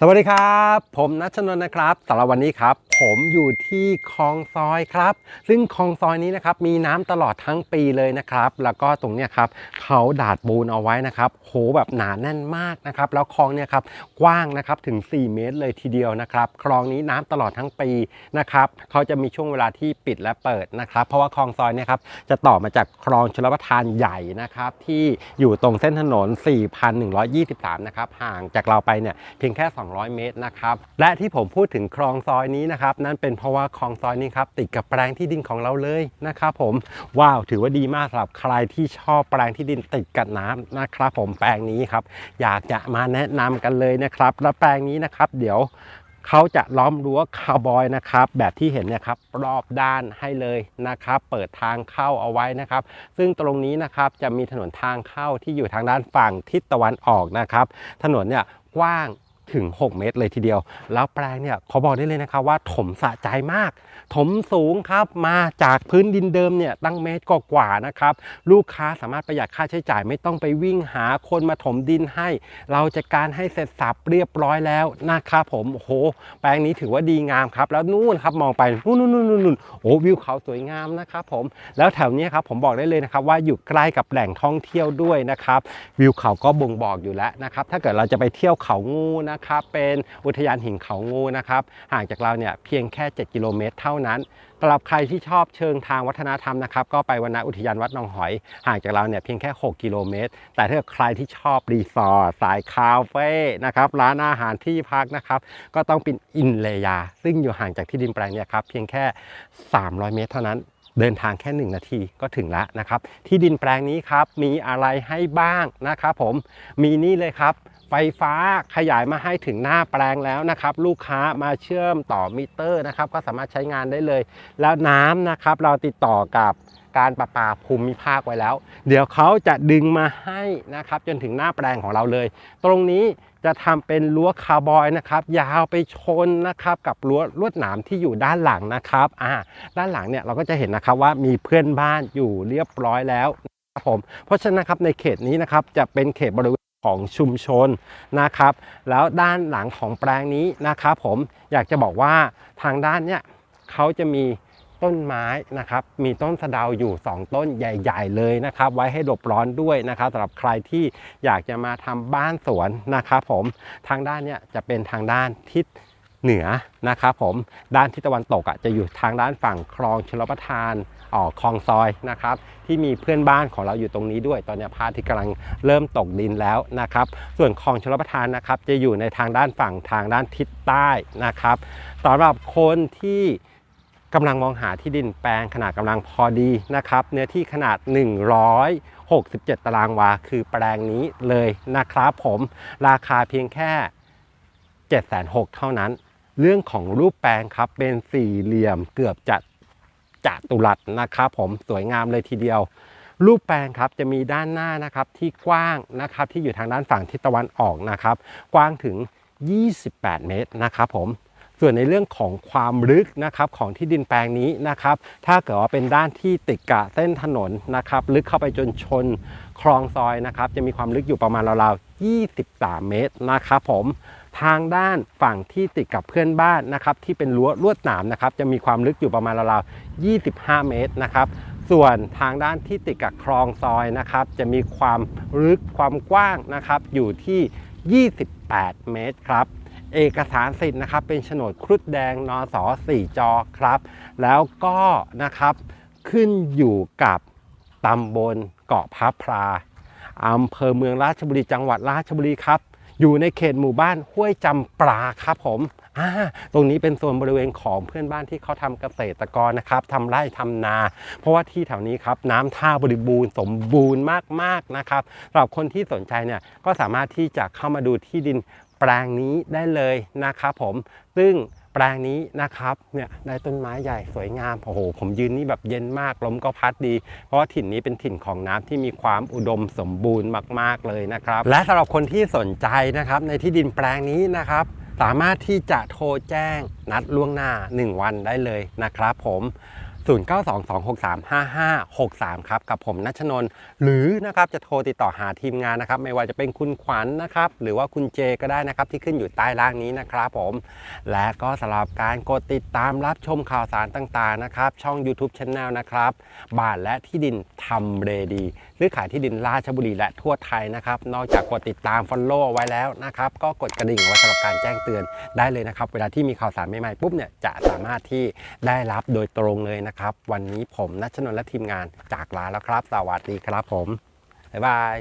สวัสดีครับ ผมนัชนนท์นะครับสำหรับวันนี้ครับ ผมอยู่ที่คลองซอยครับ ซึ่งคลองซอยนี้นะครับมีน้ำตลอดทั้งปีเลยนะครับ แล้วก็ตรงเนี้ยครับเขาดาดปูนเอาไว้นะครับ โหแบบหนาแน่นมากนะครับ แล้วคลองเนี่ยครับกว้างนะครับถึง 4 เมตรเลยทีเดียวนะครับคลองนี้น้ำตลอดทั้งปีนะครับเขาจะมีช่วงเวลาที่ปิดและเปิดนะครับ เพราะว่าคลองซอยเนี่ยครับจะต่อมาจากคลองชลประทานใหญ่นะครับ ที่อยู่ตรงเส้นถนน 4,123 นะครับห่างจากเราไปเนี่ยเพียงแค่ 200 เมตรนะครับและที่ผมพูดถึงคลองซอยนี้นะครับนั่นเป็นเพราะว่าคลองซอยนี้ครับติดกับแปลงที่ดินของเราเลยนะครับผมว้าวถือว่าดีมากสำหรับใครที่ชอบแปลงที่ดินติดกับน้ำนะครับ ผมแปลงนี้ครับ อยากจะมาแนะนำกันเลยนะครับ และแปลงนี้นะครับ เดี๋ยวเขาจะล้อมรั้วคาวบอยนะครับ แบบที่เห็นเนี่ยครับรอบด้านให้เลยนะครับ เปิดทางเข้าเอาไว้นะครับ ซึ่งตรงนี้นะครับจะมีถนนทางเข้าที่อยู่ทางด้านฝั่งทิศตะวันออกนะครับ ถนนเนี่ยกว้าง ถึง 6 เมตรเลยทีเดียว แล้วแปลงเนี่ยขอบอกได้เลยนะครับว่าถมสะใจมาก ถมสูงครับมาจากพื้นดินเดิมเนี่ยตั้งเมตรกว่านะครับลูกค้าสามารถประหยัดค่าใช้จ่ายไม่ต้องไปวิ่งหาคนมาถมดินให้ เราจัดการให้เสร็จสับเรียบร้อยแล้วนะครับผมโอ้โหแปลงนี้ถือว่าดีงามครับแล้วนู่นครับมองไปนู่นนู่นนู่นนู่นโอ้วิวเขาสวยงามนะครับผมแล้วแถวนี้ครับผมบอกได้เลยนะครับว่าอยู่ใกล้กับแหล่งท่องเที่ยวด้วยนะครับวิวเขาก็บ่งบอกอยู่แล้วนะครับถ้าเกิดเราจะไปเที่ยวเขางูนะครับเป็นอุทยานหินเขางูนะครับห่างจากเราเนี่ยเพียงแค่ 7 กิโลเมตร เท่านั้นสำหรับใครที่ชอบเชิงทางวัฒนธรรมนะครับก็ไปวันณอุทยานวัดนองหอย ห่างจากเราเนี่ยเพียงแค่ 6 กิโลเมตร แต่ถ้าใครที่ชอบรีสอร์ทสายคาเฟ่นะครับร้านอาหารที่พักนะครับก็ต้องเป็นอินเลยา ซึ่งอยู่ห่างจากที่ดินแปลงเนี่ยครับเพียงแค่ 300 เมตร เท่านั้นเดินทางแค่ 1 นาทีก็ถึงแล้วนะครับ ที่ดินแปลงนี้ครับมีอะไรให้บ้างนะครับผมมีนี่เลยครับ ไฟฟ้าขยายมาให้ถึงหน้าแปลงแล้วนะครับ ลูกค้ามาเชื่อมต่อมิเตอร์นะครับ ก็สามารถใช้งานได้เลย แล้วน้ำนะครับเราติดต่อกับการประปาภูมิภาคไว้แล้ว เดี๋ยวเขาจะดึงมาให้นะครับ จนถึงหน้าแปลงของเราเลย ตรงนี้จะทำเป็นรั้วคาร์บอยนะครับ ยาวไปชนนะครับกับรั้วลวดหนามที่อยู่ด้านหลังนะครับอ่าด้านหลังเนี่ยเราก็จะเห็นนะครับว่ามีเพื่อนบ้านอยู่เรียบร้อยแล้วนะครับผมเพราะฉะนั้นครับในเขตนี้นะครับจะเป็นเขตบริเวณ ของชุมชนนะครับ แล้วด้านหลังของแปลงนี้นะครับ ผมอยากจะบอกว่าทางด้านเนี้ยเขาจะมีต้นไม้นะครับ มีต้นสะดาวอยู่ 2 ต้นใหญ่ ๆ เลยนะครับ ไว้ให้หลบร้อนด้วยนะครับสำหรับใครที่อยากจะมาทำบ้านสวนนะครับ ผมทางด้านเนี้ยจะเป็นทางด้านทิศ เหนือนะครับผมด้านทิศตะวันตกอะจะอยู่ทางด้านฝั่งคลองชลประทานออกคลองซอยนะครับที่มีเพื่อนบ้านของเราอยู่ตรงนี้ด้วย ตอนนี้พระอาทิตย์กำลังเริ่มตกดินแล้วนะครับส่วนคลองชลประทานนะครับจะอยู่ในทางด้านฝั่งทางด้านทิศใต้นะครับสำหรับคนที่กำลังมองหาที่ดินแปลงขนาดกำลังพอดีนะครับเนื้อที่ขนาด 167 ตารางวา คือแปลงนี้เลยนะครับผมราคาเพียงแค่7,600เท่านั้น เรื่องของรูปแปลงครับเป็นสี่เหลี่ยมเกือบจะจัตุรัสนะครับผมสวยงามเลยทีเดียว รูปแปลงครับจะมีด้านหน้านะครับที่กว้างนะครับที่อยู่ทางด้านฝั่งทิศตะวันออกนะครับ กว้างถึง 28 เมตรนะครับผม ส่วนในเรื่องของความลึกนะครับของที่ดินแปลงนี้นะครับถ้าเกิดว่าเป็นด้านที่ติดกับเส้นถนนนะครับลึกเข้าไปจนชนคลองซอยนะครับจะมีความลึกอยู่ประมาณราวๆ 23 เมตรนะครับผมทางด้านฝั่งที่ติดกับเพื่อนบ้านนะครับที่เป็นรั้วลวดหนามนะครับจะมีความลึกอยู่ประมาณราวๆ 25 เมตรนะครับส่วนทางด้านที่ติดกับคลองซอยนะครับจะมีความลึกความกว้างนะครับอยู่ที่ 28 เมตรครับ เอกสารสิทธิ์นะครับ เป็นโฉนดครุฑแดงนส4จอครับ แล้วก็นะครับขึ้นอยู่กับตำบลเกาะพระพราอำเภอเมืองราชบุรีจังหวัดราชบุรีครับ อยู่ในเขตหมู่บ้านห้วยจำปลาครับผมตรงนี้เป็นโซนบริเวณของเพื่อนบ้านที่เขาทำเกษตรกรนะครับทำไร่ทำนา เพราะว่าที่แถวนี้ครับน้ำท่าบริบูรณ์สมบูรณ์มากๆนะครับสำหรับคนที่สนใจเนี่ยก็สามารถที่จะเข้ามาดูที่ดิน แปลงนี้ได้เลยนะครับผมซึ่งแปลงนี้นะครับเนี่ยได้ต้นไม้ใหญ่สวยงามโอ้โหผมยืนนี่แบบเย็นมากลมก็พัดดี เพราะว่าถิ่นนี้เป็นถิ่นของน้ำที่มีความอุดมสมบูรณ์มาก ๆเลยนะครับ และสำหรับคนที่สนใจนะครับในที่ดินแปลงนี้นะครับ สามารถที่จะโทรแจ้งนัดล่วงหน้า 1 วันได้เลยนะครับผม 0922635563 ครับ กับผมนัชนน์หรือนะครับจะโทรติดต่อหาทีมงานนะครับ ไม่ว่าจะเป็นคุณขวัญนะครับ หรือว่าคุณเจก็ได้นะครับ ที่ขึ้นอยู่ใต้ล่างนี้นะครับผม และก็สำหรับการกดติดตามรับชมข่าวสารต่างๆนะครับ ช่อง YouTube c h anel นะครับบ้านและที่ดินทำเรดีซื้อขายที่ดินราชบุรีและทั่วไทยนะครับ นอกจากกดติดตาม Follow ไว้แล้วนะครับ ก็กดกระดิ่งไว้สำหรับการแจ้งเตือนได้เลยนะครับ เวลาที่มีข่าวสารใหม่ๆปุ๊บเนี่ยจะสามารถที่ได้รับโดยตรงเลยนะครับครับ วันนี้ผมนัชนนท์และทีมงานจากลาแล้วครับ สวัสดีครับผม บ๊ายบาย